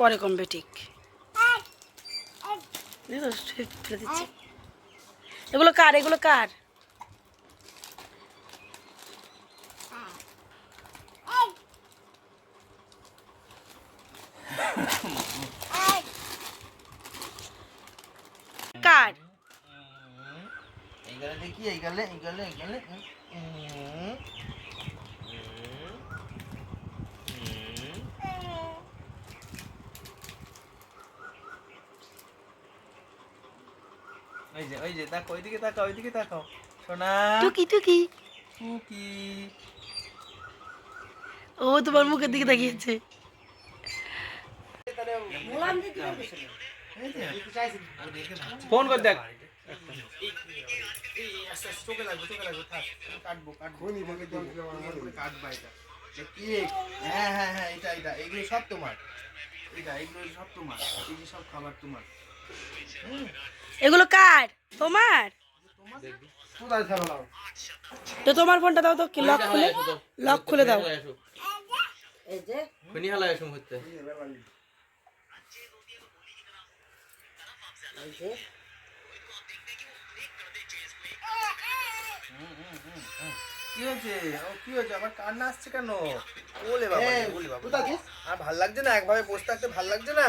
পরে কমবে ঠিক ফেলে দিচ্ছি এগুলো কার এগুলো কার কার এই গালে দেখি এই গালে এই ওই যে ওই যে দেখো ওইদিকে তাকাও ওইদিকে তাকাও। সোনা টুকি টুকি। কুকি ও তোমার মুখের দিকে তাকিয়েছে। ফোন কর দেখ। চোখে লাগবে চোখে কাটবো কাটবো এটা এ হ্যাঁ হ্যাঁ হ্যাঁ এটা এটা এগুলো সব তোমার। এটা এগুলো সব তোমার। এই সব খাবার তোমার। এগুলো কার? তোমার? তো তোমার ফোনটা দাও তো কি লক খুলে? লক খুলে দাও। খনি হালা এসম হচ্ছে কি হয়েছে? কি হয়েছে? আমার কান্না আসছে কেন? বলে বাবা বলে বাবা। আর ভালো লাগছে না? একভাবে বসে থাকতে ভালো লাগছে না?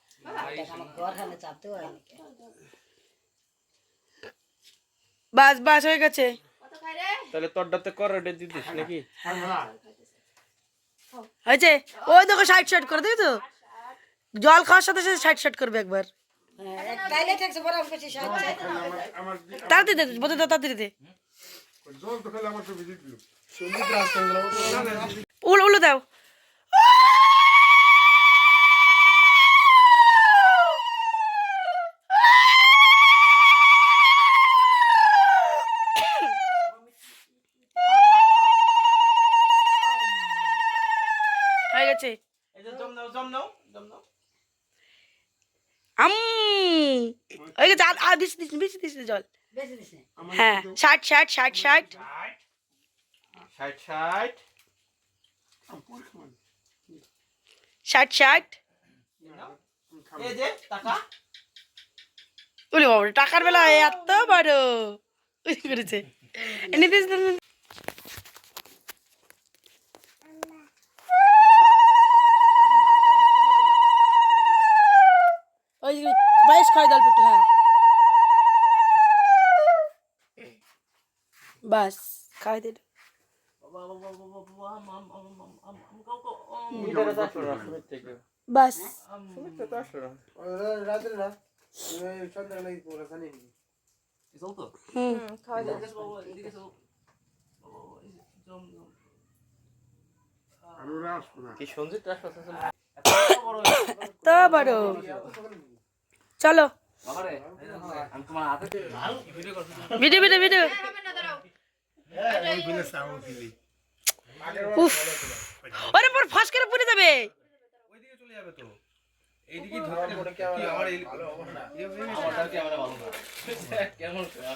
বাস বাস হয়ে গেছে। তাহলে তোরটাতে কর রেটে দিতিস নাকি? হয়েছে? ওই দেখো সাইড সাইড করে দেখো তো? জল খাওয়ার সাথে সাথে সাইড সাইড করবে একবার। তাড়াতাড়ি দে দাও তাড়াতাড়ি দে। উলো উলো দাও। গেছে আর আর দিস বেশি দিস জল। হ্যাঁ ষাট ষাট ষাট ষাট। ষাট। ষাট ষাট। ষাট এই যে টাকা। বলি বাবা টাকার বেলা এত বড়। করেছে। বাস খাওয়াই দিল বাস তো বড় চলো ভিডিও ভিডিও ভিডিও উফ। ওরে পর ফাঁস করে পড়ে যাবে। ওইদিকে চলে যাবে তো। এইদিকে ধরতে কি আমার এই ভালো অবস্থা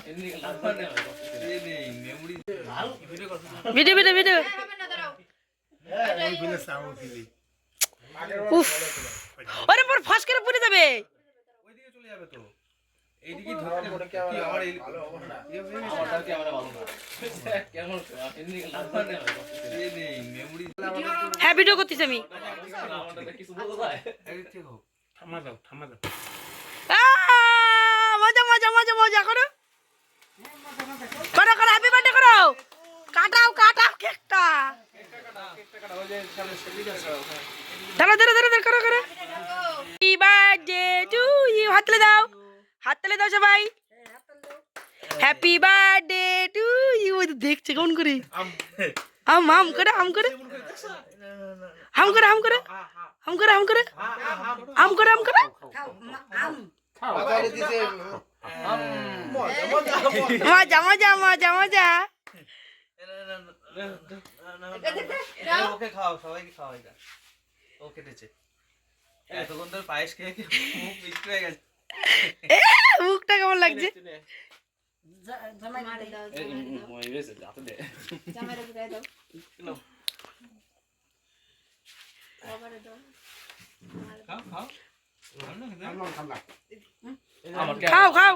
এই নেই মেমোরি ভিডিও ভিডিও ভিডিও। উফ। ওরে পর ফাঁস করে পড়ে যাবে। ওইদিকে চলে যাবে তো। এইদিকে ধরতে পড়ে কি হাত তুলে দাও সবাই। হ্যাপি বার্থডে টু ইউ দেখছে কেমন করে। হাম হাম করে হাম করে। হাম করে হাম করে হাম করে। হাম করে হাম করে। হাম করে মজা মজা মজা। মজা ওকে খাওয়াও সবাইকে খাওয়াও এটা ও কেটেছে। এতক্ষণ তোর পায়েস খেয়ে খেয়ে মুখ মিষ্টি হয়ে গেছে। মুখটা কেমন লাগছে আমার খাও খাও